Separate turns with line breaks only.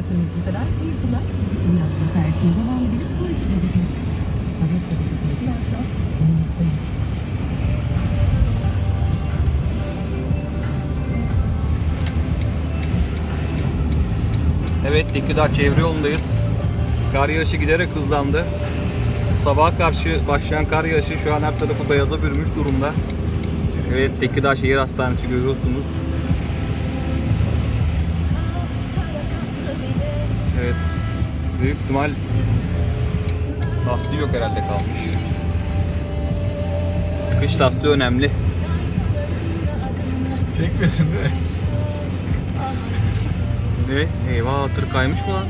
aktarımız bu kadar. Bir sıra bizi uyandı. Servisine devam edelim. Sonraki gazetemiz. Haber gazetesiyle biraz da yanınızdayız.
Evet Tekirdağ çevre yolundayız. Kar yağışı giderek hızlandı. Sabaha karşı başlayan kar yağışı şu an her tarafı beyaza bürümüş durumda. Evet Tekirdağ Şehir Hastanesi görüyorsunuz. Evet. Büyük ihtimal lastiği yok herhalde kalmış. Kış lastiği önemli.
Çekmesin de.
Ne? Eyvah tır kaymış mı lan?